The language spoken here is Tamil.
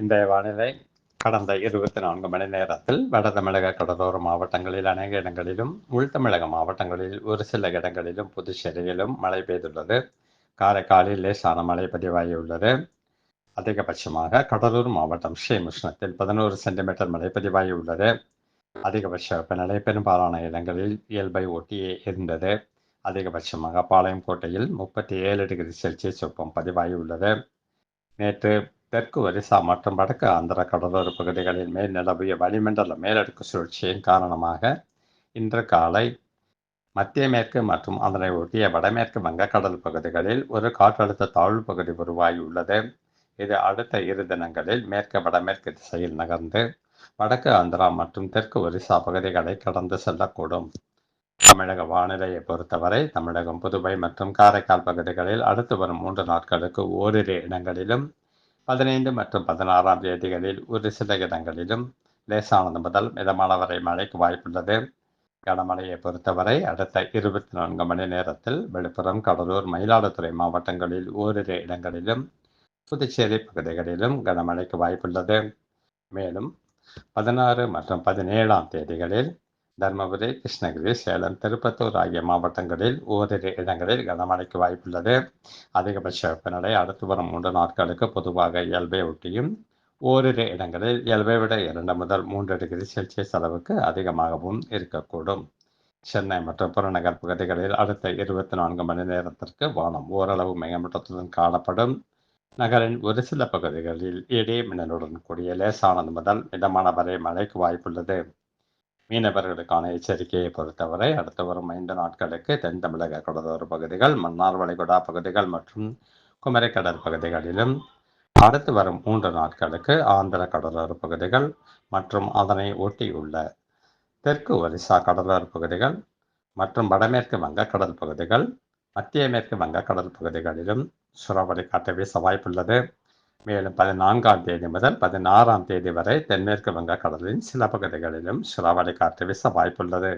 இன்றைய வானிலை கடந்த இருபத்தி நான்கு மணி நேரத்தில் வட தமிழக கடலோர மாவட்டங்களில் அநேக இடங்களிலும் உள் தமிழக மாவட்டங்களில் ஒரு சில இடங்களிலும் புதுச்சேரியிலும் மழை பெய்துள்ளது. காரைக்காலில் லேசான மழை பதிவாகியுள்ளது. அதிகபட்சமாக கடலூர் மாவட்டம் ஸ்ரீமுஷ்ணத்தில் பதினோரு சென்டிமீட்டர் மழை பதிவாகியுள்ளது. அதிகபட்ச வெப்பநிலை பெரும்பாலான இடங்களில் இயல்பை ஒட்டியே இருந்தது. அதிகபட்சமாக பாளையம் கோட்டையில் முப்பத்தி ஏழு டிகிரி செல்சியஸ் வெப்பம் பதிவாகியுள்ளது. நேற்று தெற்கு ஒரிசா மற்றும் வடக்கு ஆந்திர கடலோர பகுதிகளின் மேல் நிலவிய வளிமண்டல மேலடுக்கு சுழற்சியின் காரணமாக இன்று காலை மத்திய மேற்கு மற்றும் அதனை ஒட்டிய வடமேற்கு வங்கக்கடல் பகுதிகளில் ஒரு காற்றழுத்த தாழ்வு பகுதி உருவாகியுள்ளது. இது அடுத்த இரு தினங்களில் மேற்கு வடமேற்கு திசையில் நகர்ந்து வடக்கு ஆந்திரா மற்றும் தெற்கு ஒரிசா பகுதிகளை கடந்து செல்லக்கூடும். தமிழக வானிலையை பொறுத்தவரை தமிழகம் புதுவை மற்றும் காரைக்கால் பகுதிகளில் அடுத்து வரும் மூன்று நாட்களுக்கு ஓரிரு இடங்களிலும் பதினைந்து மற்றும் பதினாறாம் தேதிகளில் ஒரு சில இடங்களிலும் லேசானது முதல் மிதமான வரை மழைக்கு வாய்ப்புள்ளது. கனமழையை பொறுத்தவரை அடுத்த இருபத்தி நான்கு மணி நேரத்தில் விழுப்புரம் கடலூர் மயிலாடுதுறை மாவட்டங்களில் ஓரிரு இடங்களிலும் புதுச்சேரி பகுதிகளிலும் கனமழைக்கு வாய்ப்புள்ளது. மேலும் பதினாறு மற்றும் பதினேழாம் தேதிகளில் தருமபுரி கிருஷ்ணகிரி சேலம் திருப்பத்தூர் ஆகிய மாவட்டங்களில் ஓரிரு இடங்களில் கனமழைக்கு வாய்ப்புள்ளது. அதிகபட்ச வெப்பநிலை அடுத்து வரும் மூன்று நாட்களுக்கு பொதுவாக இயல்பை ஒட்டியும் ஓரிரு இடங்களில் இயல்பை விட இரண்டு முதல் மூன்று டிகிரி செல்சியஸ் அளவுக்கு அதிகமாகவும் இருக்கக்கூடும். சென்னை மற்றும் புறநகர் பகுதிகளில் அடுத்த இருபத்தி நான்கு மணி நேரத்திற்கு வானம் ஓரளவு மேகமூட்டத்துடன் காணப்படும். நகரின் ஒரு சில பகுதிகளில் இடி மின்னலுடன் கூடிய லேசானது முதல் மிதமான வரை மழைக்கு வாய்ப்புள்ளது. மீனவர்களுக்கான எச்சரிக்கையை பொறுத்தவரை அடுத்து வரும் ஐந்து நாட்களுக்கு தென் தமிழக கடலோர பகுதிகள் மன்னார் வளைகுடா பகுதிகள் மற்றும் குமரிக்கடல் பகுதிகளிலும் அடுத்து வரும் மூன்று நாட்களுக்கு ஆந்திர கடலோர பகுதிகள் மற்றும் அதனை ஒட்டியுள்ள தெற்கு ஒரிசா கடலோர பகுதிகள் மற்றும் வடமேற்கு வங்கக்கடல் பகுதிகள் மத்திய மேற்கு வங்கக்கடல் பகுதிகளிலும் சுறாவளி காற்று வீச வாய்ப்புள்ளது மேலும் பதினான்காம் தேதி முதல் பதினாறாம் தேதி வரை தென்மேற்கு வங்கக்கடலின் சில பகுதிகளிலும் சிலவடை காற்று வீச வாய்ப்புள்ளது.